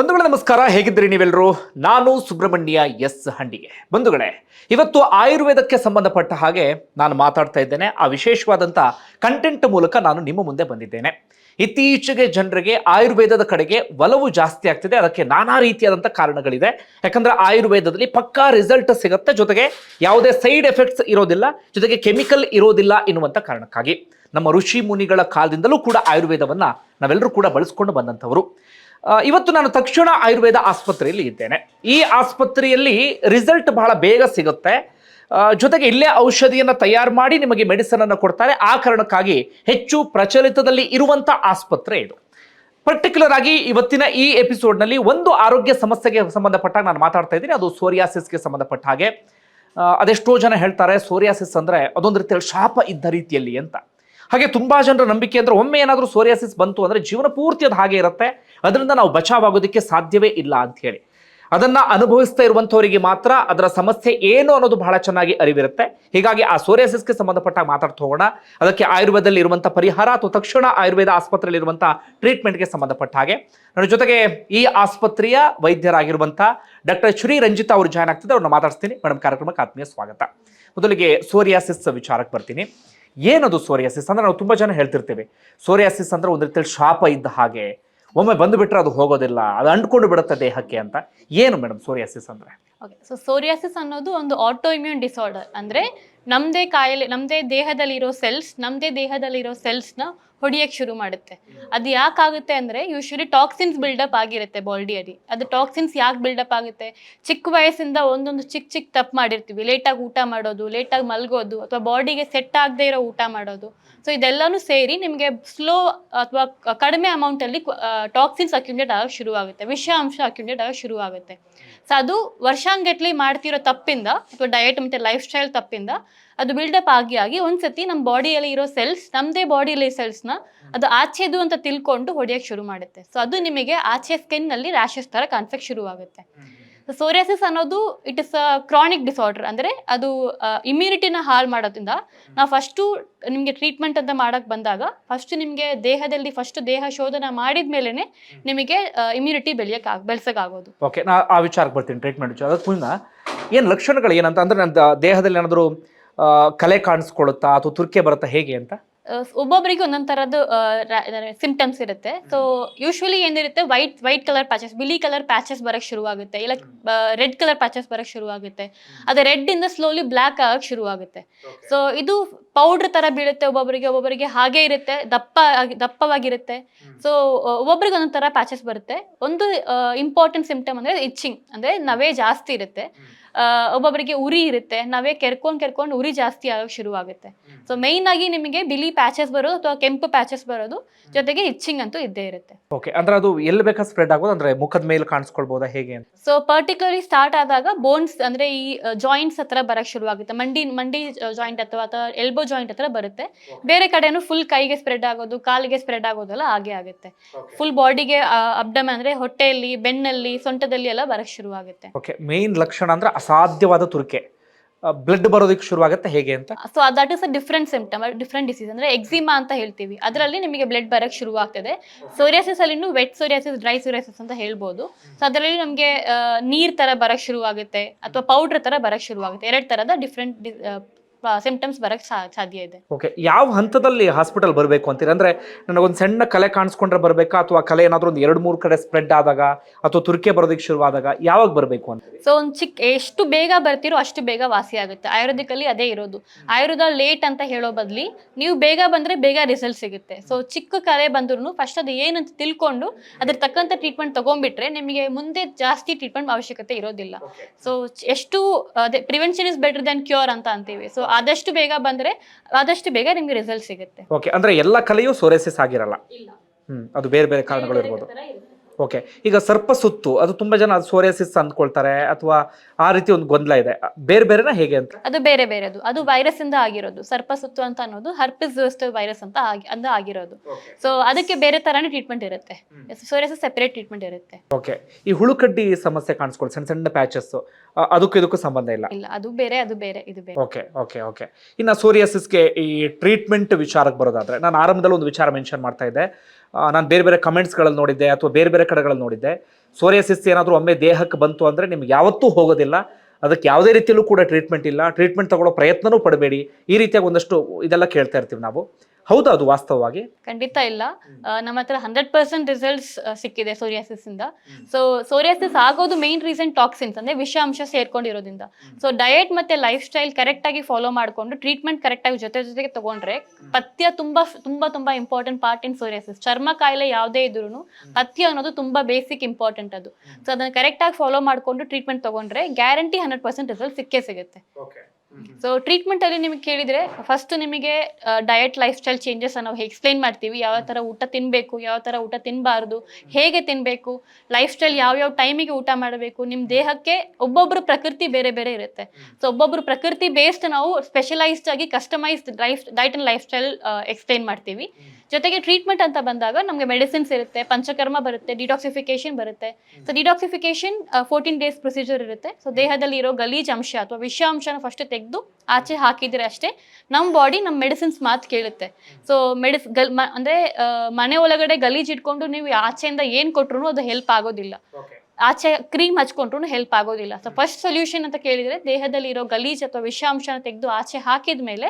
ಬಂಧುಗಳೇ, ನಮಸ್ಕಾರ. ಹೇಗಿದ್ದೀರಿ ನೀವೆಲ್ಲರೂ? ನಾನು ಸುಬ್ರಹ್ಮಣ್ಯ ಎಸ್ ಹಂಡಿಗೆ. ಬಂಧುಗಳೇ, ಇವತ್ತು ಆಯುರ್ವೇದಕ್ಕೆ ಸಂಬಂಧಪಟ್ಟ ಹಾಗೆ ನಾನು ಮಾತಾಡ್ತಾ ಇದ್ದೇನೆ. ಆ ವಿಶೇಷವಾದಂಥ ಕಂಟೆಂಟ್ ಮೂಲಕ ನಾನು ನಿಮ್ಮ ಮುಂದೆ ಬಂದಿದ್ದೇನೆ. ಇತ್ತೀಚೆಗೆ ಜನರಿಗೆ ಆಯುರ್ವೇದದ ಕಡೆಗೆ ಒಲವು ಜಾಸ್ತಿ ಆಗ್ತಿದೆ. ಅದಕ್ಕೆ ನಾನಾ ರೀತಿಯಾದಂಥ ಕಾರಣಗಳಿದೆ. ಯಾಕಂದ್ರೆ ಆಯುರ್ವೇದದಲ್ಲಿ ಪಕ್ಕಾ ರಿಸಲ್ಟ್ ಸಿಗುತ್ತೆ. ಜೊತೆಗೆ ಯಾವುದೇ ಸೈಡ್ ಎಫೆಕ್ಟ್ಸ್ ಇರೋದಿಲ್ಲ. ಜೊತೆಗೆ ಕೆಮಿಕಲ್ ಇರೋದಿಲ್ಲ ಎನ್ನುವಂಥ ಕಾರಣಕ್ಕಾಗಿ. ನಮ್ಮ ಋಷಿ ಮುನಿಗಳ ಕಾಲದಿಂದಲೂ ಕೂಡ ಆಯುರ್ವೇದವನ್ನು ನಾವೆಲ್ಲರೂ ಕೂಡ ಬಳಸ್ಕೊಂಡು ಬಂದಂಥವರು. ಇವತ್ತು ನಾನು ತಕ್ಷಣ ಆಯುರ್ವೇದ ಆಸ್ಪತ್ರೆಯಲ್ಲಿ ಇದ್ದೇನೆ. ಈ ಆಸ್ಪತ್ರೆಯಲ್ಲಿ ರಿಸಲ್ಟ್ ಬಹಳ ಬೇಗ ಸಿಗುತ್ತೆ. ಜೊತೆಗೆ ಇಲ್ಲೇ ಔಷಧಿಯನ್ನು ತಯಾರು ಮಾಡಿ ನಿಮಗೆ ಮೆಡಿಸನ್ ಅನ್ನು ಕೊಡ್ತಾರೆ. ಆ ಕಾರಣಕ್ಕಾಗಿ ಹೆಚ್ಚು ಪ್ರಚಲಿತದಲ್ಲಿ ಇರುವಂತ ಆಸ್ಪತ್ರೆ ಇದು. ಪರ್ಟಿಕ್ಯುಲರ್ ಆಗಿ ಇವತ್ತಿನ ಈ ಎಪಿಸೋಡ್ನಲ್ಲಿ ಒಂದು ಆರೋಗ್ಯ ಸಮಸ್ಯೆಗೆ ಸಂಬಂಧಪಟ್ಟಾಗ ನಾನು ಮಾತಾಡ್ತಾ ಇದ್ದೀನಿ. ಅದು ಸೋರಿಯಾಸಿಸ್ಗೆ ಸಂಬಂಧಪಟ್ಟ ಹಾಗೆ. ಅದೆಷ್ಟೋ ಜನ ಹೇಳ್ತಾರೆ ಸೋರಿಯಾಸಿಸ್ ಅಂದ್ರೆ ಅದೊಂದು ರೀತಿಯಲ್ಲಿ ಶಾಪ ಇದ್ದ ರೀತಿಯಲ್ಲಿ ಅಂತ. ಹಾಗೆ ತುಂಬಾ ಜನರ ನಂಬಿಕೆ ಅಂದ್ರೆ ಒಮ್ಮೆ ಏನಾದರೂ ಸೋರಿಯಾಸಿಸ್ ಬಂತು ಅಂದ್ರೆ ಜೀವನ ಪೂರ್ತಿ ಅದು ಹಾಗೆ ಇರುತ್ತೆ. ಅದರಿಂದ ನಾವು ಬಚಾವಾಗೋದಕ್ಕೆ ಸಾಧ್ಯವೇ ಇಲ್ಲ ಅಂತ ಹೇಳಿ. ಅದನ್ನ ಅನುಭವಿಸ್ತಾ ಇರುವಂಥವರಿಗೆ ಮಾತ್ರ ಅದರ ಸಮಸ್ಯೆ ಏನು ಅನ್ನೋದು ಬಹಳ ಚೆನ್ನಾಗಿ ಅರಿವಿರುತ್ತೆ. ಹೀಗಾಗಿ ಆ ಸೋರಿಯಾಸಿಸ್ಗೆ ಸಂಬಂಧಪಟ್ಟ ಮಾತಾಡ್ತಾ ಹೋಗೋಣ. ಅದಕ್ಕೆ ಆಯುರ್ವೇದದಲ್ಲಿ ಇರುವಂಥ ಪರಿಹಾರ ಅಥವಾ ತಕ್ಷಣ ಆಯುರ್ವೇದ ಆಸ್ಪತ್ರೆಯಲ್ಲಿ ಇರುವಂಥ ಟ್ರೀಟ್ಮೆಂಟ್ಗೆ ಸಂಬಂಧಪಟ್ಟ ಹಾಗೆ. ನನ್ನ ಜೊತೆಗೆ ಈ ಆಸ್ಪತ್ರೆಯ ವೈದ್ಯರಾಗಿರುವಂಥ ಡಾಕ್ಟರ್ ಶ್ರೀ ರಂಜಿತಾ ಅವರು ಜಾಯ್ನ್ ಆಗ್ತಿದ್ದಾರೆ. ಅವ್ರನ್ನ ಮಾತಾಡ್ತೀನಿ ಮೇಡಮ್ ಕಾರ್ಯಕ್ರಮಕ್ಕೆ ಆತ್ಮೀಯ ಸ್ವಾಗತ. ಮೊದಲಿಗೆ ಸೋರಿಯಾಸಿಸ್ ವಿಚಾರಕ್ಕೆ ಬರ್ತೀನಿ. ಏನದು ಸೋರಿಯಾಸಿಸ್ ಅಂದ್ರೆ ನಾವು ತುಂಬಾ ಜನ ಹೇಳ್ತಿರ್ತೇವೆ. ಸೋರಿಯಾಸಿಸ್ ಅಂದ್ರೆ ಒಂದು ರೀತಿಯಲ್ಲಿ ಶಾಪ ಇದ್ದ ಹಾಗೆ. ಒಮ್ಮೆ ಬಂದುಬಿಟ್ರೆ ಅದು ಹೋಗೋದಿಲ್ಲ, ಅದು ಅಂಟ್ಕೊಂಡು ಬಿಡುತ್ತೆ ದೇಹಕ್ಕೆ ಅಂತ. ಏನು ಮೇಡಮ್ ಸೋರಿಯಾಸಿಸ್ ಅಂದ್ರೆ? ಓಕೆ ಸೊ ಸೋರಿಯಾಸಿಸ್ ಅನ್ನೋದು ಒಂದು ಆಟೋ ಇಮ್ಯೂನ್ ಡಿಸಾರ್ಡರ್ ಅಂದರೆ ನಮ್ಮದೇ ಕಾಯಿಲೆ ನಮ್ಮದೇ ದೇಹದಲ್ಲಿರೋ ಸೆಲ್ಸ್ ನಮ್ಮದೇ ದೇಹದಲ್ಲಿರೋ ಸೆಲ್ಸ್ನ ಹೊಡಿಯಕ್ಕೆ ಶುರು ಮಾಡುತ್ತೆ. ಅದು ಯಾಕಾಗುತ್ತೆ ಅಂದರೆ ಯೂಶ್ವಲಿ ಟಾಕ್ಸಿನ್ಸ್ ಬಿಲ್ಡಪ್ ಆಗಿರುತ್ತೆ ಬಾಡಿಯಲ್ಲಿ ಅದು ಟಾಕ್ಸಿನ್ಸ್ ಯಾಕೆ ಬಿಲ್ಡಪ್ ಆಗುತ್ತೆ? ಚಿಕ್ಕ ವಯಸ್ಸಿಂದ ಒಂದೊಂದು ಚಿಕ್ಕ ಚಿಕ್ಕ ತಪ್ಪು ಮಾಡಿರ್ತೀವಿ. ಲೇಟಾಗಿ ಊಟ ಮಾಡೋದು ಲೇಟಾಗಿ ಮಲಗೋದು, ಅಥವಾ ಬಾಡಿಗೆ ಸೆಟ್ ಆಗದೆ ಇರೋ ಊಟ ಮಾಡೋದು. ಸೊ ಇದೆಲ್ಲನೂ ಸೇರಿ ನಿಮಗೆ ಸ್ಲೋ ಅಥವಾ ಕಡಿಮೆ ಅಮೌಂಟಲ್ಲಿ ಟಾಕ್ಸಿನ್ಸ್ ಅಕ್ಯುಮಿಲೇಟ್ ಆಗಕ್ಕೆ ಶುರುವಾಗುತ್ತೆ ವಿಷಾಂಶ ಆಗೋಕ್ಕೆ ಶುರು ಶುರುವಾಗುತ್ತೆ ಸೊ ಅದು ವರ್ಷಾಂಗಟ್ಲಿ ಮಾಡ್ತಿರೋ ತಪ್ಪಿಂದ, ಅಥವಾ ಡಯಟ್ ಮತ್ತು ಲೈಫ್ ಸ್ಟೈಲ್ ತಪ್ಪಿಂದ ಅದು ಬಿಲ್ಡಪ್ ಆಗಿ ಆಗಿ ಒಂದ್ಸತಿ ನಮ್ಮ ಬಾಡಿಯಲ್ಲಿ ಇರೋ ಸೆಲ್ಸ್ ನಮ್ಮದೇ ಬಾಡಿಯಲ್ಲಿ ಸೆಲ್ಸ್ನ ಅದು ಆಚೆದು ಅಂತ ತಿಳ್ಕೊಂಡು ಹೊಡೆಯಕ್ಕೆ ಶುರು ಮಾಡುತ್ತೆ. ಸೊ ಅದು ನಿಮಗೆ ಆಚೆ ಸ್ಕಿನ್ನಲ್ಲಿ ರ್ಯಾಷಸ್ ಥರ ಕಾನ್ಫೆಕ್ಟ್ ಶುರುವಾಗುತ್ತೆ. ಸೋರಿಯಾಸಿಸ್ ಅನ್ನೋದು it is a chronic disorder ಅಂದರೆ ಅದು ಇಮ್ಯುನಿಟಿನ ಹಾಳು ಮಾಡೋದ್ರಿಂದ ನಾವು ಫಸ್ಟು ನಿಮಗೆ ಟ್ರೀಟ್ಮೆಂಟ್ ಅಂತ ಮಾಡಕ್ಕೆ ಬಂದಾಗ ಫಸ್ಟ್ ನಿಮಗೆ ದೇಹದಲ್ಲಿ ಫಸ್ಟ್ ದೇಹ ಶೋಧನ ಮಾಡಿದ ಮೇಲೇ ನಿಮಗೆ ಇಮ್ಯುನಿಟಿ ಬೆಳೆಯೋಕೆ ಬೆಳೆಸೋಕ್ಕಾಗೋದು. ಓಕೆ ನಾ ಆ ವಿಚಾರಕ್ಕೆ ಬರ್ತೀನಿ ಟ್ರೀಟ್ಮೆಂಟ್ ವಿಚಾರ. ಅದಕ್ಕೆ ಏನು ಲಕ್ಷಣಗಳು ಏನಂತ ಅಂದ್ರೆ ನನ್ನ ದೇಹದಲ್ಲಿ ಏನಾದರೂ ಕಲೆ ಕಾಣಿಸ್ಕೊಳ್ಳುತ್ತಾ ಅಥವಾ ತುರ್ಕೆ ಬರುತ್ತಾ ಹೇಗೆ ಅಂತ? ಒಬ್ಬೊಬ್ಬರಿಗೆ ಒಂದೊಂದು ತರದ್ದು ಸಿಂಪ್ಟಮ್ಸ್ ಇರುತ್ತೆ. ಸೊ ಯೂಶ್ವಲಿ ಏನಿರುತ್ತೆ ವೈಟ್ ವೈಟ್ ಕಲರ್ ಪ್ಯಾಚಸ್ ಬಿಳಿ ಕಲರ್ ಪ್ಯಾಚಸ್ ಬರಕ್ ಶುರು ಆಗುತ್ತೆ ಇಲ್ಲ ರೆಡ್ ಕಲರ್ ಪ್ಯಾಚಸ್ ಬರಕ್ ಶುರು ಆಗುತ್ತೆ ಅದೇ ರೆಡ್ ಇಂದ ಸ್ಲೋಲಿ ಬ್ಲ್ಯಾಕ್ ಶುರು ಆಗುತ್ತೆ ಸೊ ಇದು ಪೌಡರ್ ತರ ಬೀಳುತ್ತೆ ಒಬ್ಬೊಬ್ಬರಿಗೆ ಒಬ್ಬೊಬ್ಬರಿಗೆ ಹಾಗೆ ಇರುತ್ತೆ ದಪ್ಪ ಆಗಿ- ದಪ್ಪವಾಗಿರುತ್ತೆ. ಸೊ ಒಬ್ಬೊಬ್ಬರಿಗೆ ಒಂದೊಂದು ತರ ಪ್ಯಾಚಸ್ ಬರುತ್ತೆ. ಒಂದು ಇಂಪಾರ್ಟೆಂಟ್ ಸಿಂಪ್ಟಮ್ ಅಂದ್ರೆ ಇಚ್ಚಿಂಗ್ ಅಂದ್ರೆ ನವೆ ಜಾಸ್ತಿ ಇರುತ್ತೆ. ಒಬ್ಬೊಬ್ಬರಿಗೆ ಉರಿ ಇರುತ್ತೆ. ನಾವೇ ಕೆರ್ಕೊಂಡು ಕೆರ್ಕೊಂಡು ಉರಿ ಜಾಸ್ತಿ ಆಗಕ್ಕೆ ಶುರುವಾಗುತ್ತೆ. ಸೊ ಮೈನ್ ಆಗಿ ನಿಮಗೆ ಬಿಳಿ ಪ್ಯಾಚಸ್ ಬರೋದು ಅಥವಾ ಕೆಂಪು ಪ್ಯಾಚಸ್ ಬರೋದು ಜೊತೆಗೆ ಇಚ್ಚಿಂಗ್ ಅಂತೂ ಇದ್ದೇ ಇರುತ್ತೆ. ಓಕೆ ಅಂದ್ರೆ ಅದು ಎಲ್ಲಿ ಬೇಕಾ ಸ್ಪ್ರೆಡ್ ಆಗೋದು ಅಂದ್ರೆ ಮುಖದ ಮೇಲೆ ಕಾಣಿಸ್ಕೊಳ್ಬಹುದಾ ಹೇಗೆ ಅಂತ? ಸೊ ಪರ್ಟಿಕ್ಯುಲರ್ ಸ್ಟಾರ್ಟ್ ಆದಾಗ ಬೋನ್ಸ್ ಅಂದ್ರೆ ಈ ಜಾಯಿಂಟ್ಸ್ ಹತ್ರ ಬರಕ್ ಶುರುವಾಗುತ್ತೆ. ಮಂಡಿ ಮಂಡಿ ಜಾಯಿಂಟ್ ಅಥವಾ ಅಥವಾ ಎಲ್ಬೋ ಜಾಯಿಂಟ್ ಹತ್ರ ಬರುತ್ತೆ. ಬೇರೆ ಕಡೆನೂ ಫುಲ್ ಕೈಗೆ ಸ್ಪ್ರೆಡ್ ಆಗೋದು ಕಾಲಿಗೆ ಸ್ಪ್ರೆಡ್ ಆಗೋದೆಲ್ಲ ಹಾಗೆ ಆಗುತ್ತೆ. ಫುಲ್ ಬಾಡಿಗೆ ಅಬ್ಡಮ್ ಅಂದ್ರೆ ಹೊಟ್ಟೆಯಲ್ಲಿ ಬೆನ್ನಲ್ಲಿ ಸೊಂಟದಲ್ಲಿ ಎಲ್ಲ ಬರಕ್ ಶುರುವಾಗುತ್ತೆ. ಓಕೆ ಮೇನ್ ಲಕ್ಷಣ ಅಂದ್ರೆ ಅಸಾಧ್ಯವಾದ ತುರಿಕೆ. ಬ್ಲಡ್ ಬರೋದಕ್ಕೆ ಶುರುವಾಗುತ್ತೆ ಹೇಗೆ ಅಂತ? So that is a different symptom different disease ಅಂದ್ರೆ ಎಕ್ಸಿಮಾ ಅಂತ ಹೇಳ್ತೀವಿ. ಅದರಲ್ಲಿ ನಿಮಗೆ ಬ್ಲಡ್ ಬರಕ್ಕೆ ಶುರು ಆಗ್ತದೆ ಸೋರಿಯಾಸಿಸ್ ಅಲ್ಲಿ ವೆಟ್ ಸೋರಿಯಾಸಿಸ್ ಡ್ರೈ ಸೋರಿಯಾಸಿಸ್ ಅಂತ ಹೇಳ್ಬೋದು. ಸೊ ಅದರಲ್ಲಿ ನಮಗೆ ನೀರ್ ತರ ಬರಕ್ಕೆ ಶುರುವಾಗುತ್ತೆ, ಅಥವಾ ಪೌಡರ್ ತರ ಬರಕ್ಕೆ ಶುರುವಾಗುತ್ತೆ. ಎರಡು ತರದ ಡಿಫ್ರೆಂಟ್ ಸಿಂಪ್ಟಮ್ಸ್ ಬರಕ್ ಸಾಧ್ಯ ಇದೆ. ಓಕೆ ಯಾವ ಹಂತದಲ್ಲಿ ಹಾಸ್ಪಿಟಲ್ ಬರಬೇಕು ಅಂತೀರ? ಅಂದ್ರೆ ನನಗೊಂದು ಸಣ್ಣ ಕಲೆ ಕಾಣಿಸ್ಕೊಂಡ್ರೆ ಬರಬೇಕಾ? ಅಥವಾ ಕಲೆ ಏನಾದರೂ ಒಂದು ಎರಡು ಮೂರು ಕಡೆ ಸ್ಪ್ರೆಡ್ ಆದಾಗ ಅಥವಾ ತುರ್ಕೆ ಬರೋದಕ್ಕೆ ಶುರುವಾದಾಗ ಯಾವಾಗ ಬರಬೇಕು ಅಂತ ಸೊ ಒಂದು ಚಿಕ್ಕ ಎಷ್ಟು ಬೇಗ ಬರ್ತಿರೋ ಅಷ್ಟು ಬೇಗ ವಾಸಿ ಆಗುತ್ತೆ. ಆಯುರ್ವೇದಿಕಲ್ಲಿ ಅದೇ ಇರೋದು. ಆಯುರ್ವೇದ ಲೇಟ್ ಅಂತ ಹೇಳೋ ಬದಲಿ ನೀವು ಬೇಗ ಬಂದರೆ ಬೇಗ ರಿಸಲ್ಟ್ ಸಿಗುತ್ತೆ. ಸೊ ಚಿಕ್ಕ ಕಲೆ ಬಂದ್ರೂ ಫಸ್ಟ್ ಅದು ಏನಂತ ತಿಳ್ಕೊಂಡು ಅದ್ರ ತಕ್ಕಂಥ ಟ್ರೀಟ್ಮೆಂಟ್ ತಗೊಂಡ್ಬಿಟ್ರೆ ನಿಮಗೆ ಮುಂದೆ ಜಾಸ್ತಿ ಟ್ರೀಟ್ಮೆಂಟ್ ಅವಶ್ಯಕತೆ ಇರೋದಿಲ್ಲ. ಸೊ ಎಷ್ಟು ಅದೇ prevention is better than cure ಅಂತ ಅಂತೀವಿ. ಸೊ ಆದಷ್ಟು ಬೇಗ ಬಂದರೆ ಆದಷ್ಟು ಬೇಗ ನಿಮಗೆ ರಿಸಲ್ಟ್ ಸಿಗುತ್ತೆ. ಓಕೆ ಅಂದ್ರೆ ಎಲ್ಲ ಕಲೆಯೂ ಸೋರೆಸಿಸ್ ಆಗಿರಲ್ಲ ಹ್ಮ್ ಅದು ಬೇರೆ ಬೇರೆ ಕಾರಣಗಳು ಇರ್ಬೋದು. ಓಕೆ ಈಗ ಸರ್ಪ ಸುತ್ತು ಅದು ತುಂಬಾ ಜನ ಸೋರಿಯಾಸಿಸ್ ಅಂದ್ಕೊಳ್ತಾರೆ ಅಥವಾ ಆ ರೀತಿ ಒಂದು ಗೊಂದಲ ಇದೆ. ಬೇರೆ ಬೇರೆನಾ ಹೇಗೆ ಅಂತ? ಅದು ಬೇರೆ ಬೇರೆದು. ಅದು ವೈರಸ್ ಇಂದ ಆಗಿರೋದು. ಸರ್ಪ ಸುತ್ತು ಅಂತ ಅನ್ನೋದು ಹರ್ಪಿಸ್ ವೈರಸ್ ಅಂತ ಆಗಿ ಅಂದ ಆಗಿರೋದು. ಸೊ ಅದಕ್ಕೆ ಬೇರೆ ತರಾನೇ ಟ್ರೀಟ್ಮೆಂಟ್ ಇರುತ್ತೆ. ಸೋರಿಯಾಸಿಸ್ ಸೆಪರೇಟ್ ಟ್ರೀಟ್ಮೆಂಟ್ ಇರುತ್ತೆ. ಓಕೆ ಈ ಹುಳುಕಡ್ಡಿ ಸಮಸ್ಯೆ ಕಾಣಿಸ್ಕೊಳ್ಳಿ ಸಣ್ಣ ಸಣ್ಣ ಪ್ಯಾಚಸ್ ಅದಕ್ಕೂ ಇದಕ್ಕೂ ಸಂಬಂಧ ಇಲ್ಲ. ಇಲ್ಲ ಅದು ಬೇರೆ ಅದು ಬೇರೆ ಇದು ಬೇರೆ. ಓಕೆ ಓಕೆ ಓಕೆ ಇನ್ನು ಸೋರಿಯಾಸಿಸ್ಗೆ ಈ ಟ್ರೀಟ್ಮೆಂಟ್ ವಿಚಾರಕ್ಕೆ ಬರೋದಾದ್ರೆ ನಾನು ಆರಂಭದಲ್ಲಿ ಒಂದು ವಿಚಾರ ಮೆನ್ಷನ್ ಮಾಡ್ತಾ ಇದ್ದೆ. ನಾನು ಬೇರೆ ಬೇರೆ ಕಮೆಂಟ್ಸ್ಗಳಲ್ಲಿ ನೋಡಿದ್ದೆ ಅಥವಾ ಬೇರೆ ಬೇರೆ ಕಡೆಗಳಲ್ಲಿ ನೋಡಿದ್ದೆ. ಸೋರಿಯಸಿಸ್ ಏನಾದರೂ ಒಮ್ಮೆ ದೇಹಕ್ಕೆ ಬಂತು ಅಂದರೆ ನಿಮ್ಗೆ ಯಾವತ್ತೂ ಹೋಗೋದಿಲ್ಲ. ಅದಕ್ಕೆ ಯಾವುದೇ ರೀತಿಯಲ್ಲೂ ಕೂಡ ಟ್ರೀಟ್ಮೆಂಟ್ ಇಲ್ಲ. ಟ್ರೀಟ್ಮೆಂಟ್ ತಗೊಳ್ಳೋ ಪ್ರಯತ್ನವೂ ಪಡಬೇಡಿ. ಈ ರೀತಿಯಾಗಿ ಒಂದಷ್ಟು ಇದೆಲ್ಲ ಕೇಳ್ತಾ ಇರ್ತೀವಿ ನಾವು. ಹೌದಾ ಅದು ವಾಸ್ತವವಾಗಿ. ಖಂಡಿತ ಇಲ್ಲ. ನಮ್ಮ ಹತ್ರ ಹಂಡ್ರೆಡ್ ಪರ್ಸೆಂಟ್ ರಿಸಲ್ಟ್ಸ್ ಸಿಕ್ಕಿದೆ ಸೋರಿಯಾಸಿಸ್ ಇಂದ ಸೊ ಸೋರಿಯಾಸಿಸ್ ಆಗೋದು ಮೇನ್ ರೀಸನ್ ಟಾಕ್ಸಿನ್ಸ್ ಅಂದ್ರೆ ವಿಷಾಂಶ ಸೇರ್ಕೊಂಡಿರೋದ್ರಿಂದ. ಸೊ ಡಯಟ್ ಮತ್ತೆ ಲೈಫ್ ಸ್ಟೈಲ್ ಕರೆಕ್ಟ್ ಆಗಿ ಫಾಲೋ ಮಾಡ್ಕೊಂಡು ಟ್ರೀಟ್ಮೆಂಟ್ ಕರೆಕ್ಟ್ ಆಗಿ ಜೊತೆ ಜೊತೆಗೆ ತಗೊಂಡ್ರೆ ಪಥ್ಯ ತುಂಬಾ ತುಂಬಾ ತುಂಬಾ ಇಂಪಾರ್ಟೆಂಟ್ ಪಾರ್ಟ್ ಇನ್ ಸೋರಿಯಾಸಿಸ್ ಚರ್ಮ ಕಾಯಿಲೆ ಯಾವುದೇ ಇದ್ರೂ ಪಥ್ಯ ಅನ್ನೋದು ತುಂಬಾ ಬೇಸಿಕ್ ಇಂಪಾರ್ಟೆಂಟ್ ಅದು. ಸೊ ಅದನ್ನ ಕರೆಕ್ಟ್ ಆಗಿ ಫಾಲೋ ಮಾಡ್ಕೊಂಡು ಟ್ರೀಟ್ಮೆಂಟ್ ತಗೊಂಡ್ರೆ ಗ್ಯಾರಂಟಿ ಹಂಡ್ರೆಡ್ ಪರ್ಸೆಂಟ್ ರಿಸಲ್ಟ್ ಸಿಕ್ಕೇ ಸಿಗುತ್ತೆ. ಸೊ ಟ್ರೀಟ್ಮೆಂಟ್ ಅಲ್ಲಿ ನಿಮಗೆ ಕೇಳಿದ್ರೆ ಫಸ್ಟ್ ನಿಮಗೆ ಡಯಟ್ ಲೈಫ್ ಸ್ಟೈಲ್ ಚೇಂಜಸ್ ನಾವು ಎಕ್ಸ್ಪ್ಲೈನ್ ಮಾಡ್ತೀವಿ. ಯಾವ ತರ ಊಟ ತಿನ್ಬೇಕು ಯಾವ ತರ ಊಟ ತಿನ್ನಬಾರ್ದು ಹೇಗೆ ತಿನ್ಬೇಕು ಲೈಫ್ ಸ್ಟೈಲ್ ಯಾವ ಯಾವ ಟೈಮಿಗೆ ಊಟ ಮಾಡಬೇಕು ನಿಮ್ಮ ದೇಹಕ್ಕೆ ಒಬ್ಬೊಬ್ಬರು ಪ್ರಕೃತಿ ಬೇರೆ ಬೇರೆ ಇರುತ್ತೆ. ಸೊ ಒಬ್ಬೊಬ್ರು ಪ್ರಕೃತಿ ಬೇಸ್ಡ್ ನಾವು ಸ್ಪೆಷಲೈಸ್ಡ್ ಆಗಿ customised life diet and lifestyle explain ಮಾಡ್ತೀವಿ. ಜೊತೆಗೆ ಟ್ರೀಟ್ಮೆಂಟ್ ಅಂತ ಬಂದಾಗ ನಮಗೆ ಮೆಡಿಸಿನ್ಸ್ ಇರುತ್ತೆ ಪಂಚಕರ್ಮ ಬರುತ್ತೆ ಡಿಟಾಕ್ಸಿಫಿಕೇಶನ್ ಬರುತ್ತೆ. So detoxification fourteen days procedure ಇರುತ್ತೆ. ಸೊ ದೇಹದಲ್ಲಿ ಇರೋ ಗಲೀಜ್ ಅಂಶ ಅಥವಾ ವಿಷ ಅಂಶನ ಫಸ್ಟ್ ತೆಗೆದು ಆಚೆ ಹಾಕಿದ್ರೆ ಅಷ್ಟೇ ನಮ್ಮ ಬಾಡಿ ನಮ್ಮ ಮೆಡಿಸಿನ್ಸ್ ಮಾತು ಕೇಳುತ್ತೆ. ಸೊ ಮೆಡಿಸ್ ಗಲ್ ಅಂದ್ರೆ ಮನೆ ಒಳಗಡೆ ಗಲೀಜ್ ಇಟ್ಕೊಂಡು ನೀವು ಆಚೆಯಿಂದ ಏನು ಕೊಟ್ಟರು ಅದು ಹೆಲ್ಪ್ ಆಗೋದಿಲ್ಲ. ಆಚೆ ಕ್ರೀಮ್ ಹಚ್ಕೊಂಡ್ರು ಹೆಲ್ಪ್ ಆಗೋದಿಲ್ಲ. ಸೊ ಫಸ್ಟ್ ಸೊಲ್ಯೂಷನ್ ಅಂತ ಕೇಳಿದ್ರೆ ದೇಹದಲ್ಲಿ ಇರೋ ಗಲೀಜ್ ಅಥವಾ ವಿಷಾಂಶನ ತೆಗೆದು ಆಚೆ ಹಾಕಿದ ಮೇಲೆ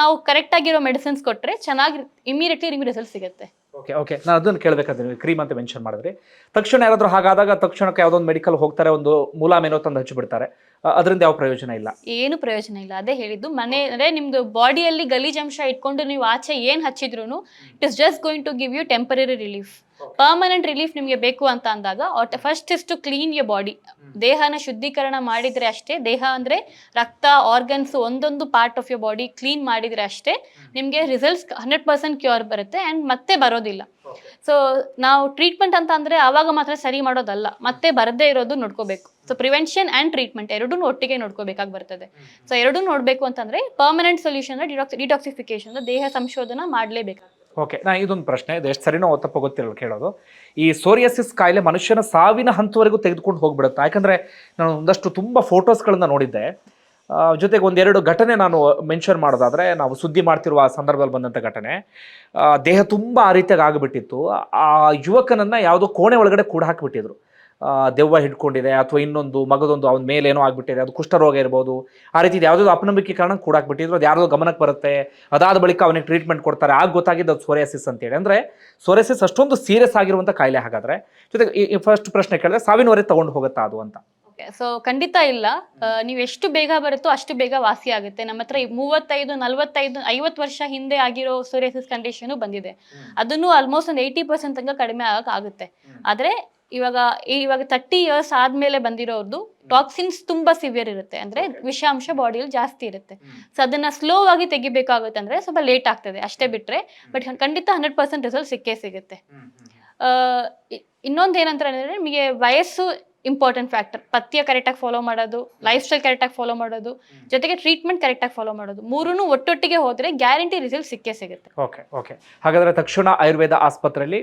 ನಾವು ಕರೆಕ್ಟ್ ಆಗಿರೋ ಮೆಡಿಸಿನ್ಸ್ ಕೊಟ್ರೆ ಚೆನ್ನಾಗಿ ಇಮಿಡಿಯೇಟ್ಲಿ ನಿಮ್ಗೆ ರಿಸಲ್ಟ್ ಸಿಗುತ್ತೆ. ಓಕೆ ಓಕೆ ನಾನು ಅದನ್ನು ಕೇಳಬೇಕಾದ್ರೆ ನೀವು ಕ್ರೀಮ್ ಅಂತ ಮೆನ್ಷನ್ ಮಾಡಿದ್ರಿ. ತಕ್ಷಣ ಯಾರಾದರೂ ಹಾಗಾದಾಗ ತಕ್ಷಣಕ್ಕೆ ಯಾವುದೋ ಒಂದು ಮೆಡಿಕಲ್ ಹೋಗ್ತಾರೆ ಒಂದು ಮೂಲಾಮೇನೋ ತಂದು ಹಚ್ಚಿಬಿಡ್ತಾರೆ. ಅದರಿಂದ ಯಾವ ಪ್ರಯೋಜನ ಇಲ್ಲ? ಏನು ಪ್ರಯೋಜನ ಇಲ್ಲ. ಅದೇ ಹೇಳಿದ್ದು ಮನೆ ಅಂದರೆ ನಿಮ್ಮದು ಬಾಡಿಯಲ್ಲಿ ಗಲೀಜ್ ಅಂಶ ಇಟ್ಕೊಂಡು ನೀವು ಆಚೆ ಏನು ಹಚ್ಚಿದ್ರು it is just going to give you temporary relief permanent relief ನಿಮಗೆ ಬೇಕು ಅಂತ ಅಂದಾಗ first is to clean your body ದೇಹನ ಶುದ್ಧೀಕರಣ ಮಾಡಿದ್ರೆ ಅಷ್ಟೇ ದೇಹ ಅಂದ್ರೆ ರಕ್ತ ಆರ್ಗನ್ಸ್ ಒಂದೊಂದು part of your body clean ಮಾಡಿದ್ರೆ ಅಷ್ಟೇ ನಿಮಗೆ ರಿಸಲ್ಟ್ಸ್ ಹಂಡ್ರೆಡ್ ಪರ್ಸೆಂಟ್ ಕ್ಯೂರ್ ಬರುತ್ತೆ ಅಂಡ್ ಮತ್ತೆ ಬರೋದಿಲ್ಲ. ಸೊ ನಾವು ಟ್ರೀಟ್ಮೆಂಟ್ ಅಂತ ಅಂದ್ರೆ ಆವಾಗ ಮಾತ್ರ ಸರಿ ಮಾಡೋದಲ್ಲ ಮತ್ತೆ ಬರದೇ ಇರೋದು ನೋಡ್ಕೋಬೇಕು. ಸೊ ಪ್ರಿವೆನ್ಷನ್ ಅಂಡ್ ಟ್ರೀಟ್ಮೆಂಟ್ ಎರಡೂ ಒಟ್ಟಿಗೆ ನೋಡ್ಕೋಬೇಕಾಗಿ ಬರ್ತದೆ. ಸೊ ಎರಡೂ ನೋಡಬೇಕು ಅಂತಂದ್ರೆ ಪರ್ಮನೆಂಟ್ ಸೊಲ್ಯೂಷನ್ ಡಿಟಾಕ್ಸಿಫಿಕೇಶನ್ ದೇಹ ಸಂಶೋಧನ ಮಾಡಲೇಬೇಕು ಓಕೆ ನಾ ಇದೊಂದು ಪ್ರಶ್ನೆ ಇದು. ಎಷ್ಟು ಸರಿನೋ ಒತ್ತಪ್ಪ ಗೊತ್ತಿರಲ್ಲ ಕೇಳೋದು. ಈ ಸೋರಿಯಸಿಸ್ ಕಾಯಿಲೆ ಮನುಷ್ಯನ ಸಾವಿನ ಹಂತವರೆಗೂ ತೆಗೆದುಕೊಂಡು ಹೋಗ್ಬಿಡುತ್ತೆ? ಯಾಕಂದರೆ ನಾನು ಒಂದಷ್ಟು ತುಂಬ ಫೋಟೋಸ್ಗಳನ್ನು ನೋಡಿದ್ದೆ. ಜೊತೆಗೆ ಒಂದೆರಡು ಘಟನೆ ನಾನು ಮೆನ್ಷನ್ ಮಾಡೋದಾದರೆ, ನಾವು ಸುದ್ದಿ ಮಾಡ್ತಿರುವ ಆ ಸಂದರ್ಭದಲ್ಲಿ ಬಂದಂಥ ಘಟನೆ. ದೇಹ ತುಂಬ ಆ ರೀತಿಯಾಗಿ ಆಗಿಬಿಟ್ಟಿತ್ತು. ಆ ಯುವಕನನ್ನು ಯಾವುದೋ ಕೋಣೆ ಒಳಗಡೆ ಕೂಡ ಹಾಕಿಬಿಟ್ಟಿದ್ರು ದೆವ್ವ ಹಿಡ್ಕೊಂಡಿದೆ ಅಥವಾ ಇನ್ನೊಂದು ಮಗದೊಂದು ಅವನ ಮೇಲೆ ಏನೋ ಆಗ್ಬಿಟ್ಟಿದೆ ಅದು ಕುಷ್ಠರೋಗ ಇರ್ಬೋದು ಆ ರೀತಿ ಯಾವುದೋ ಅಪನಂಬಿಕೆ ಕಾರಣ ಕೂಡ ಹಾಕ್ಬಿಟ್ಟಿದ್ರು ಅದು ಯಾರ್ದೋ ಗಮನಕ್ಕೆ ಬರುತ್ತೆ ಅದಾದ ಬಳಿಕ ಅವನಿಗೆ ಟ್ರೀಟ್ಮೆಂಟ್ ಕೊಡ್ತಾರೆ. ಆಗ ಗೊತ್ತಾಗಿದ್ದು ಅದು ಸೋರಿಯಾಸಿಸ್ ಅಂತೇಳಿ. ಅಂದರೆ ಸೋರಿಯಾಸಿಸ್ ಅಷ್ಟೊಂದು ಸೀರಿಯಸ್ ಆಗಿರುವಂಥ ಕಾಯಿಲೆ ಹಾಗಾದ್ರೆ. ಜೊತೆಗೆ ಫಸ್ಟ್ ಪ್ರಶ್ನೆ ಕೇಳಿದ್ರೆ ಸಾವಿನವರೆಗೆ ತಗೊಂಡು ಹೋಗುತ್ತಾ ಅದು ಅಂತ. ಸೊ ಖಂಡಿತ ಇಲ್ಲ. ನೀವು ಎಷ್ಟು ಬೇಗ ಬರುತ್ತೋ ಅಷ್ಟು ಬೇಗ ವಾಸಿ ಆಗುತ್ತೆ. ನಮ್ಮ ಹತ್ರ ಈ ಮೂವತ್ತೈದು ನಲವತ್ತೈದು ಐವತ್ತು ವರ್ಷ ಹಿಂದೆ ಆಗಿರೋ ಸೋರಿಯಸಿಸ್ ಕಂಡೀಷನ್ ಬಂದಿದೆ. ಅದನ್ನು ಆಲ್ಮೋಸ್ಟ್ ಒಂದು ಏಯ್ಟಿ ಪರ್ಸೆಂಟ್ ತನಕ ಕಡಿಮೆ ಆಗಕ್ಕೆ ಆಗುತ್ತೆ. ಆದ್ರೆ ಇವಾಗ ಇವಾಗ ತರ್ಟಿ ಇಯರ್ಸ್ ಆದ್ಮೇಲೆ ಬಂದಿರೋರ್ದು ಟಾಕ್ಸಿನ್ಸ್ ತುಂಬಾ ಸಿವಿಯರ್ ಇರುತ್ತೆ. ಅಂದ್ರೆ ವಿಷಾಂಶ ಬಾಡಿಯಲ್ಲಿ ಜಾಸ್ತಿ ಇರುತ್ತೆ. ಸೊ ಅದನ್ನ ಸ್ಲೋ ಆಗಿ ತೆಗಿಬೇಕಾಗುತ್ತೆ ಅಂದ್ರೆ ಸ್ವಲ್ಪ ಲೇಟ್ ಆಗ್ತದೆ ಅಷ್ಟೇ ಬಿಟ್ರೆ. ಬಟ್ ಖಂಡಿತ ಹಂಡ್ರೆಡ್ ಪರ್ಸೆಂಟ್ ರಿಸಲ್ಟ್ ಸಿಕ್ಕೇ ಸಿಗುತ್ತೆ. ಇನ್ನೊಂದು ಏನಂತ ಹೇಳಿದ್ರೆ ನಿಮಗೆ ವಯಸ್ಸು ಇಂಪಾರ್ಟೆಂಟ್ ಫ್ಯಾಕ್ಟರ್ ಪಥ್ಯ ಕರೆಕ್ಟಾಗಿ ಫಾಲೋ ಮಾಡೋದು ಲೈಫ್ ಸ್ಟೈಲ್ ಕರೆಕ್ಟಾಗಿ ಫಾಲೋ ಮಾಡೋದು ಜೊತೆಗೆ ಟ್ರೀಟ್ಮೆಂಟ್ ಕರೆಕ್ಟಾಗಿ ಫಾಲೋ ಮಾಡೋದು. ಮೂರೂ ಒಟ್ಟೊಟ್ಟಿಗೆ ಹೋದ್ರೆ ಗ್ಯಾರಂಟಿ ರಿಸಲ್ಟ್ ಸಿಕ್ಕೇ ಸಿಗುತ್ತೆ. ಓಕೆ ಓಕೆ ಹಾಗಾದ್ರೆ ತಕ್ಷಣ ಆಯುರ್ವೇದ ಆಸ್ಪತ್ರೆಯಲ್ಲಿ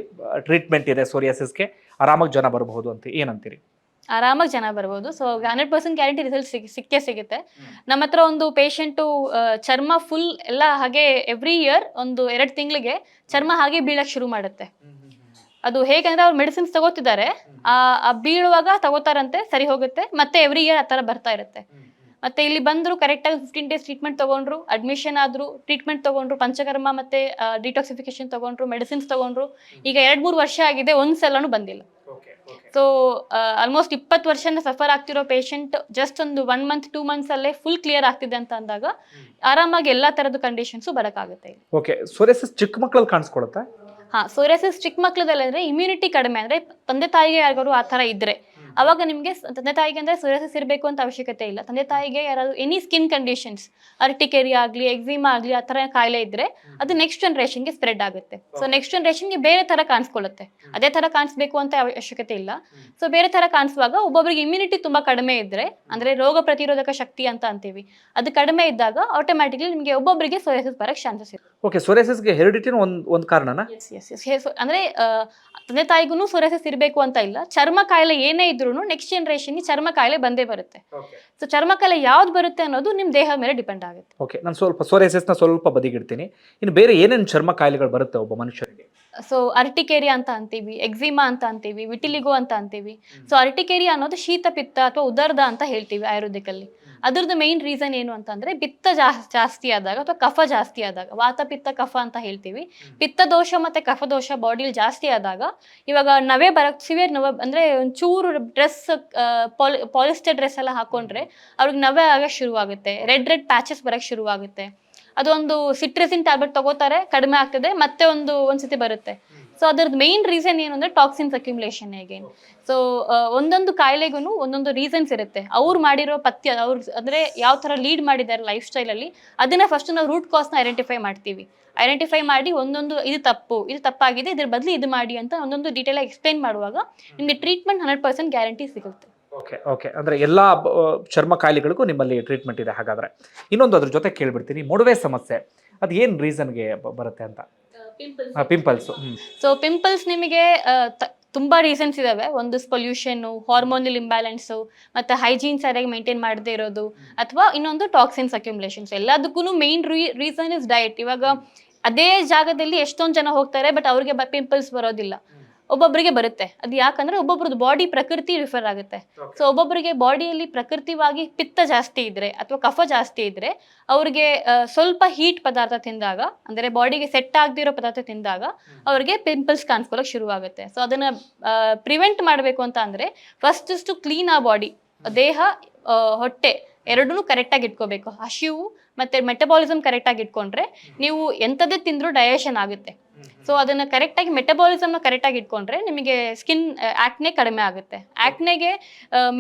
ಟ್ರೀಟ್ಮೆಂಟ್ ಇದೆ ಸೋರಿಯಾಸಿಸ್ಗೆ ಆರಾಮಾಗಿ ಜನ ಬರಬಹುದು ಅಂತ ಏನಂತೀರಿ? ಆರಾಮಾಗಿ ಜನ ಬರ್ಬೋದು. So hundred percent guarantee result ಸಿಕ್ ಸಿಕ್ಕೇ ಸಿಗುತ್ತೆ. ನಮ್ಮ ಹತ್ರ ಒಂದು ಪೇಷಂಟು ಚರ್ಮ ಫುಲ್ ಎಲ್ಲ ಹಾಗೆ ಎವ್ರಿ ಇಯರ್ ಒಂದು ಎರಡು ತಿಂಗಳಿಗೆ ಚರ್ಮ ಹಾಗೆ ಬೀಳಕ್ಕೆ ಶುರು ಮಾಡುತ್ತೆ. ಅದು ಹೇಗಂದ್ರೆ ಅವ್ರು ಮೆಡಿಸಿನ್ಸ್ ತಗೋತಿದ್ದಾರೆ. ಆ ಆ ಬೀಳುವಾಗ ತಗೋತಾರಂತೆ ಸರಿ ಹೋಗುತ್ತೆ. ಮತ್ತೆ ಎವ್ರಿ ಇಯರ್ ಆ ಥರ ಬರ್ತಾ ಇರುತ್ತೆ. ಮತ್ತೆ ಇಲ್ಲಿ ಬಂದ್ರು ಕರೆಕ್ಟಾಗಿ ಫಿಫ್ಟೀನ್ ಡೇಸ್ ಟ್ರೀಟ್ಮೆಂಟ್ ತಗೊಂಡ್ರು ಅಡ್ಮಿಷನ್ ಆದ್ರು ಟ್ರೀಟ್ಮೆಂಟ್ ತಗೊಂಡ್ರು ಪಂಚಕರ್ಮ ಮತ್ತೆ ಡಿಟಾಕ್ಸಿಫಿಕೇಶನ್ ತಗೊಂಡ್ರು ಮೆಡಿಸಿನ್ಸ್ ತಗೊಂಡ್ರು. ಈಗ ಎರಡ್ ಮೂರು ವರ್ಷ ಆಗಿದೆ ಒಂದ್ ಸಲನೂ ಬಂದಿಲ್ಲ. ಸೊ ಆಲ್ಮೋಸ್ಟ್ ಇಪ್ಪತ್ತು ವರ್ಷನ ಸಫರ್ ಆಗ್ತಿರೋ ಪೇಷಂಟ್ ಜಸ್ಟ್ ಒಂದು ಒನ್ ಮಂತ್ ಟೂ ಮಂತ್ಸ್ ಅಲ್ಲೇ ಫುಲ್ ಕ್ಲಿಯರ್ ಆಗ್ತಿದೆ ಅಂತ ಅಂದಾಗ ಆರಾಮಾಗಿ ಎಲ್ಲಾ ತರದ ಕಂಡೀಷನ್ಸ್ ಬರಕ್ಕಾಗುತ್ತೆ ಇಲ್ಲಿ. ಓಕೆ ಸೋರಿಯಾಸಿಸ್ ಚಿಕ್ಕ ಮಕ್ಕಳಲ್ಲಿ ಕಾಣಿಸ್ಕೊಳುತ್ತೆ? ಹಾ ಸೋರಿಯಾಸಿಸ್ ಚಿಕ್ಕ ಮಕ್ಕಳದಲ್ಲಿ ಅಂದ್ರೆ ಇಮ್ಯುನಿಟಿ ಕಡಿಮೆ ಅಂದ್ರೆ ತಂದೆ ತಾಯಿಗೆ ಯಾರಿಗಾರು ಆ ತರ ಇದ್ರೆ ಅವಾಗ ನಿಮಗೆ ತಂದೆ ತಾಯಿಗೆ ಅಂದ್ರೆ ಸೋರಿಯಾಸಿಸ್ ಇರಬೇಕು ಅಂತ ಅವಶ್ಯಕತೆ ಇಲ್ಲ. ತಂದೆ ತಾಯಿಗೆ ಯಾರಾದ್ರು ಎನಿ ಸ್ಕಿನ್ ಕಂಡೀಷನ್ಸ್ ಅರ್ಟಿಕೇರಿಯಾ ಆಗ್ಲಿ ಎಕ್ಸಿಮಾ ಆಗ್ಲಿ ಆ ಥರ ಕಾಯಿಲೆ ಇದ್ರೆ ಅದು ನೆಕ್ಸ್ಟ್ ಜನರೇಷನ್ಗೆ ಸ್ಪ್ರೆಡ್ ಆಗುತ್ತೆ. ಸೊ ನೆಕ್ಸ್ಟ್ ಜನರೇಷನ್ಗೆ ಬೇರೆ ತರ ಕಾಣಿಸ್ಕೊಳ್ಳುತ್ತೆ. ಅದೇ ತರ ಕಾಣಿಸ್ಬೇಕು ಅಂತ ಅವಶ್ಯಕತೆ ಇಲ್ಲ. ಸೊ ಬೇರೆ ತರ ಕಾಣಿಸುವಾಗ ಒಬ್ಬೊಬ್ಬರಿಗೆ ಇಮ್ಯುನಿಟಿ ತುಂಬಾ ಕಡಿಮೆ ಇದ್ರೆ ಅಂದ್ರೆ ರೋಗ ಪ್ರತಿರೋಧಕ ಶಕ್ತಿ ಅಂತ ಅಂತೀವಿ ಅದು ಕಡಿಮೆ ಇದ್ದಾಗ ಆಟೋಮ್ಯಾಟಿಕ್ಲಿ ನಿಮಗೆ ಒಬ್ಬೊಬ್ಬರಿಗೆ ಸೋರಿಯಾಸಿಸ್ ಬರಕ್ ಚಾನ್ಸಸ್ ಇರುತ್ತೆ. ಓಕೆ ಸೋರಿಯಾಸಿಸ್ಗೆ ಹೆರಿಡಿಟಿನ ಒಂದು ಒಂದು ಕಾರಣನಾ? ಎಸ್ ಎಸ್ ಎಸ್ ಅಂದ್ರೆ ತಂದೆ ತಾಯಿಗೂ ಸೋರಿಯಾಸಿಸ್ ಇರಬೇಕು ಅಂತ ಇಲ್ಲ. ಚರ್ಮ ಕಾಯಿಲೆ ಏನೇ ಇದ್ರೂ ನೆಕ್ಸ್ಟ್ ಜನರೇಷನ್ಗೆ ಚರ್ಮ ಕಾಯಿಲೆ ಬಂದೇ ಬರುತ್ತೆ. ಸೊ ಚರ್ಮ ಕಾಯಿಲೆ ಯಾವ್ದು ಬರುತ್ತೆ ಅನ್ನೋದು ನಿಮ್ಮ ದೇಹ ಮೇಲೆ ಡಿಪೆಂಡ್ ಆಗುತ್ತೆ. ಓಕೆ ನಾನು ಸ್ವಲ್ಪ ಸೋರಿಯಾಸಿಸ್ನ ಸ್ವಲ್ಪ ಬದಿಗಿಡ್ತೀನಿ. ಇನ್ನು ಬೇರೆ ಏನೇನು ಚರ್ಮ ಕಾಯಿಲೆಗಳು ಬರುತ್ತೆ ಒಬ್ಬ ಮನುಷ್ಯರಿಗೆ? ಸೊ ಅರ್ಟಿಕೇರಿಯಾ ಅಂತ ಅಂತೀವಿ ಎಕ್ಸಿಮಾ ಅಂತ ಅಂತೀವಿ ವಿಟಿಲಿಗೋ ಅಂತ ಅಂತೀವಿ. ಸೊ ಅರ್ಟಿಕೇರಿಯಾ ಅನ್ನೋದು ಶೀತ ಪಿತ್ತ ಅಥವಾ ಉದರ್ದ ಅಂತ ಹೇಳ್ತೀವಿ ಆಯುರ್ವೇದಿಕಲ್ಲಿ ಅದ್ರದ್ದು ಮೇನ್ ರೀಸನ್ ಏನು ಅಂತಂದ್ರೆ ಪಿತ್ತ ಜಾಸ್ ಜಾಸ್ತಿ ಆದಾಗ ಅಥವಾ ಕಫ ಜಾಸ್ತಿ ಆದಾಗ ವಾತ ಪಿತ್ತ ಕಫ ಅಂತ ಹೇಳ್ತೀವಿ. ಪಿತ್ತ ದೋಷ ಮತ್ತೆ ಕಫ ದೋಷ ಬಾಡಿಲಿ ಜಾಸ್ತಿ ಆದಾಗ ಇವಾಗ ನವೆ ಬರಕ್ ಸಿವಿಯರ್ ನವೆ ಅಂದ್ರೆ ಒಂಚೂರು ಡ್ರೆಸ್ ಪಾಲಿಸ್ಟರ್ ಡ್ರೆಸ್ ಎಲ್ಲ ಹಾಕೊಂಡ್ರೆ ಅವ್ರಿಗೆ ನವೆ ಆಗಕ್ಕೆ ಶುರುವಾಗುತ್ತೆ. ರೆಡ್ ರೆಡ್ ಪ್ಯಾಚಸ್ ಬರಕ್ ಶುರುವಾಗುತ್ತೆ. ಅದೊಂದು ಸಿಟ್ರಸಿನ್ ಟ್ಯಾಬ್ಲೆಟ್ ತಗೋತಾರೆ ಕಡಿಮೆ ಆಗ್ತದೆ ಮತ್ತೆ ಒಂದು ಒಂದ್ಸತಿ ಬರುತ್ತೆ. ಸೊ ಅದ್ರದ್ದು ಮೇನ್ ರೀಸನ್ ಏನು ಅಂದ್ರೆ ಟಾಕ್ಸಿನ್ಸ್ ಅಕ್ಯುಮುಲೇಷನ್ ಅಗೇನ್ ಸೊ ಒಂದೊಂದು ಕಾಯಿಲೆಗೂ ಒಂದೊಂದು ರೀಸನ್ಸ್ ಇರುತ್ತೆ. ಅವ್ರು ಮಾಡಿರೋ ಪಥ್ಯ, ಅವ್ರು ಅಂದ್ರೆ ಯಾವ ಥರ ಲೀಡ್ ಮಾಡಿದ್ದಾರೆ ಲೈಫ್ ಸ್ಟೈಲಲ್ಲಿ ಅದನ್ನ ಫಸ್ಟ್ ನಾವು ರೂಟ್ ಕಾಸ್ನ ಐಡೆಂಟಿಫೈ ಮಾಡ್ತೀವಿ. ಐಡೆಂಟಿಫೈ ಮಾಡಿ ಒಂದೊಂದು, ಇದು ತಪ್ಪು, ಇದು ತಪ್ಪಾಗಿದೆ, ಇದ್ರ ಬದಲು ಇದು ಮಾಡಿ ಅಂತ ಒಂದೊಂದು ಡೀಟೇಲ್ ಆಗಿ ಎಕ್ಸ್ಪ್ಲೈನ್ ಮಾಡುವಾಗ ನಿಮಗೆ ಟ್ರೀಟ್ಮೆಂಟ್ ಹಂಡ್ರೆಡ್ ಪರ್ಸೆಂಟ್ ಗ್ಯಾರಂಟಿ ಸಿಗುತ್ತೆ. ಓಕೆ ಓಕೆ ಅಂದರೆ ಎಲ್ಲ ಚರ್ಮ ಕಾಯಿಲೆಗಳಿಗೂ ನಿಮ್ಮಲ್ಲಿ ಟ್ರೀಟ್ಮೆಂಟ್ ಇದೆ ಹಾಗಾದರೆ. ಇನ್ನೊಂದು ಅದ್ರ ಜೊತೆ ಕೇಳಿಬಿಡ್ತೀನಿ. ಮೊಡವೆ ಸಮಸ್ಯೆ. ಅದು ಏನು ರೀಸನ್ಗೆ ಬರುತ್ತೆ ಅಂತ? ಪಿಂಪಲ್ಸು ಸೊ ಪಿಂಪಲ್ಸ್ ನಿಮಗೆ ತುಂಬಾ ರೀಸನ್ಸ್ ಇದಾವೆ. ಒಂದು ಪೊಲ್ಯೂಷನ್ ಹಾರ್ಮೋನಲ್ ಇಂಬ್ಯಾಲೆನ್ಸ್ ಮತ್ತೆ ಹೈಜೀನ್ ಸರಿಯಾಗಿ ಮೇಂಟೈನ್ ಮಾಡದೇ ಇರೋದು ಅಥವಾ ಇನ್ನೊಂದು ಟಾಕ್ಸಿನ್ಸ್ ಅಕ್ಯುಮುಲೇಷನ್ಸ್ ಎಲ್ಲದಕ್ಕೂ ಮೇನ್ ರೀಸನ್ ಇಸ್ ಡಯಟ್ ಇವಾಗ ಅದೇ ಜಾಗದಲ್ಲಿ ಎಷ್ಟೊಂದು ಜನ ಹೋಗ್ತಾರೆ ಬಟ್ ಅವ್ರಿಗೆ ಪಿಂಪಲ್ಸ್ ಬರೋದಿಲ್ಲ. ಒಬ್ಬೊಬ್ಬರಿಗೆ ಬರುತ್ತೆ. ಅದು ಯಾಕಂದ್ರೆ ಒಬ್ಬೊಬ್ರದ್ದು ಬಾಡಿ ಪ್ರಕೃತಿ ರಿಫರ್ ಆಗುತ್ತೆ. ಸೊ ಒಬ್ಬೊಬ್ಬರಿಗೆ ಬಾಡಿಯಲ್ಲಿ ಪ್ರಕೃತಿವಾಗಿ ಪಿತ್ತ ಜಾಸ್ತಿ ಇದ್ರೆ ಅಥವಾ ಕಫ ಜಾಸ್ತಿ ಇದ್ರೆ ಅವ್ರಿಗೆ ಸ್ವಲ್ಪ ಹೀಟ್ ಪದಾರ್ಥ ತಿಂದಾಗ ಅಂದ್ರೆ ಬಾಡಿಗೆ ಸೆಟ್ ಆಗದಿರೋ ಪದಾರ್ಥ ತಿಂದಾಗ ಅವ್ರಿಗೆ ಪಿಂಪಲ್ಸ್ ಕಾಣಿಸ್ಕೊಳ್ಳೋಕೆ ಶುರುವಾಗುತ್ತೆ. ಸೊ ಅದನ್ನ ಪ್ರಿವೆಂಟ್ ಮಾಡಬೇಕು ಅಂತ ಅಂದ್ರೆ ಫಸ್ಟ್ ಟು ಕ್ಲೀನ್ ಆ ಬಾಡಿ ದೇಹ ಹೊಟ್ಟೆ ಎರಡೂ ಕರೆಕ್ಟಾಗಿ ಇಟ್ಕೋಬೇಕು. ಹಸಿವು ಮತ್ತೆ ಮೆಟಬಾಲಿಸಮ್ ಕರೆಕ್ಟಾಗಿ ಇಟ್ಕೊಂಡ್ರೆ ನೀವು ಎಂಥದ್ದೇ ತಿಂದರೂ ಡೈಜೆಷನ್ ಆಗುತ್ತೆ. ಸೊ ಅದನ್ನ ಕರೆಕ್ಟಾಗಿ ಮೆಟಬಾಲಿಸಮ್ನ ಕರೆಕ್ಟಾಗಿ ಇಟ್ಕೊಂಡ್ರೆ ನಿಮಗೆ ಸ್ಕಿನ್ ಆಕ್ನೆ ಕಡಿಮೆ ಆಗುತ್ತೆ. ಆಕ್ನೆಗೆ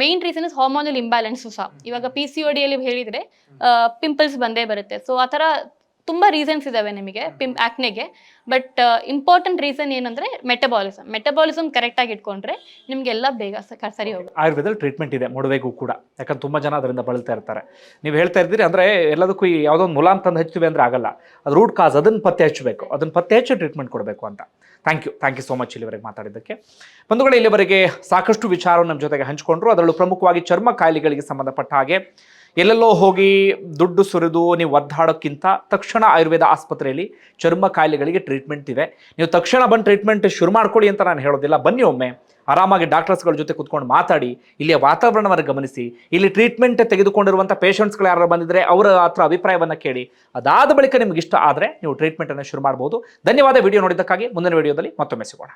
main reason is hormonal imbalance ಸಹ. ಇವಾಗ ಪಿ ಸಿ ಡಿಯಲ್ಲಿ ಹೇಳಿದ್ರೆ ಪಿಂಪಲ್ಸ್ ಬಂದೇ ಬರುತ್ತೆ. ಸೊ ಆ ಥರ ತುಂಬ ರೀಸನ್ಸ್ ಇದಾವೆ ನಿಮಗೆ ಪಿಂ ಆಕ್ನೆಗೆ ಬಟ್ ಇಂಪಾರ್ಟೆಂಟ್ ರೀಸನ್ ಏನಂದ್ರೆ ಮೆಟಬಾಲಿಸಮ್ ಮೆಟಬಾಲಿಸಮ್ ಕರೆಕ್ಟಾಗಿ ಇಟ್ಕೊಂಡ್ರೆ ನಿಮಗೆಲ್ಲ ಬೇಗ ಸರಿ ಹೋಗುತ್ತೆ. ಆಯುರ್ವೇದದಲ್ಲಿ ಟ್ರೀಟ್ಮೆಂಟ್ ಇದೆ ಮೊಡವೆಗೂ ಕೂಡ. ಯಾಕಂದ್ರೆ ತುಂಬಾ ಜನ ಅದರಿಂದ ಬಳಲ್ತಾ ಇರ್ತಾರೆ. ನೀವು ಹೇಳ್ತಾ ಇದ್ದೀರಿ ಅಂದ್ರೆ ಎಲ್ಲದಕ್ಕೂ ಯಾವುದೋ ಒಂದು ಮುಲಾಮ್ ತಂದು ಹಚ್ತೀವಿ ಅಂದ್ರೆ ಆಗಲ್ಲ. ಅದು ರೂಟ್ ಕಾಸ್ ಅದನ್ನ ಪತ್ತೆ ಹಚ್ಚಬೇಕು. ಅದನ್ನ ಪತ್ತೆ ಹಚ್ಚಿ ಟ್ರೀಟ್ಮೆಂಟ್ ಕೊಡಬೇಕು ಅಂತ. Thank you thank you so much ಇಲ್ಲಿವರೆಗೆ ಮಾತಾಡಿದ್ದಕ್ಕೆ. ಬಂಧುಗಳೇ, ಇಲ್ಲಿವರೆಗೆ ಸಾಕಷ್ಟು ವಿಚಾರವನ್ನು ನಮ್ಮ ಜೊತೆಗೆ ಹಂಚಿಕೊಂಡ್ರು. ಅದರಲ್ಲೂ ಪ್ರಮುಖವಾಗಿ ಚರ್ಮ ಕಾಯಿಲೆಗಳಿಗೆ ಸಂಬಂಧಪಟ್ಟ ಹಾಗೆ ಎಲ್ಲೆಲ್ಲೋ ಹೋಗಿ ದುಡ್ಡು ಸುರಿದು ನೀವು ಒದ್ದಾಡೋಕ್ಕಿಂತ ತಕ್ಷಣ ಆಯುರ್ವೇದ ಆಸ್ಪತ್ರೆಯಲ್ಲಿ ಚರ್ಮ ಕಾಯಿಲೆಗಳಿಗೆ ಟ್ರೀಟ್ಮೆಂಟ್ ಇದೆ. ನೀವು ತಕ್ಷಣ ಬಂದು ಟ್ರೀಟ್ಮೆಂಟ್ ಶುರು ಮಾಡ್ಕೊಳ್ಳಿ ಅಂತ ನಾನು ಹೇಳೋದಿಲ್ಲ. ಬನ್ನಿ ಒಮ್ಮೆ. ಆರಾಮಾಗಿ ಡಾಕ್ಟರ್ಸ್ಗಳ ಜೊತೆ ಕುತ್ಕೊಂಡು ಮಾತಾಡಿ, ಇಲ್ಲಿಯ ವಾತಾವರಣವನ್ನು ಗಮನಿಸಿ. ಇಲ್ಲಿ ಟ್ರೀಟ್ಮೆಂಟ್ ತೆಗೆದುಕೊಂಡಿರುವಂಥ ಪೇಷಂಟ್ಸ್ಗಳು ಯಾರು ಬಂದಿದ್ರೆ ಅವರ ಹತ್ರ ಅಭಿಪ್ರಾಯವನ್ನು ಕೇಳಿ. ಅದಾದ ಬಳಿಕ ನಿಮ್ಗೆ ಇಷ್ಟ ಆದರೆ ನೀವು ಟ್ರೀಟ್ಮೆಂಟನ್ನು ಶುರು ಮಾಡ್ಬೋದು. ಧನ್ಯವಾದ. ವಿಡಿಯೋ ನೋಡಿದ್ದಕ್ಕಾಗಿ ಮುಂದಿನ ವಿಡಿಯೋದಲ್ಲಿ ಮತ್ತೊಮ್ಮೆ ಸಿಗೋಣ.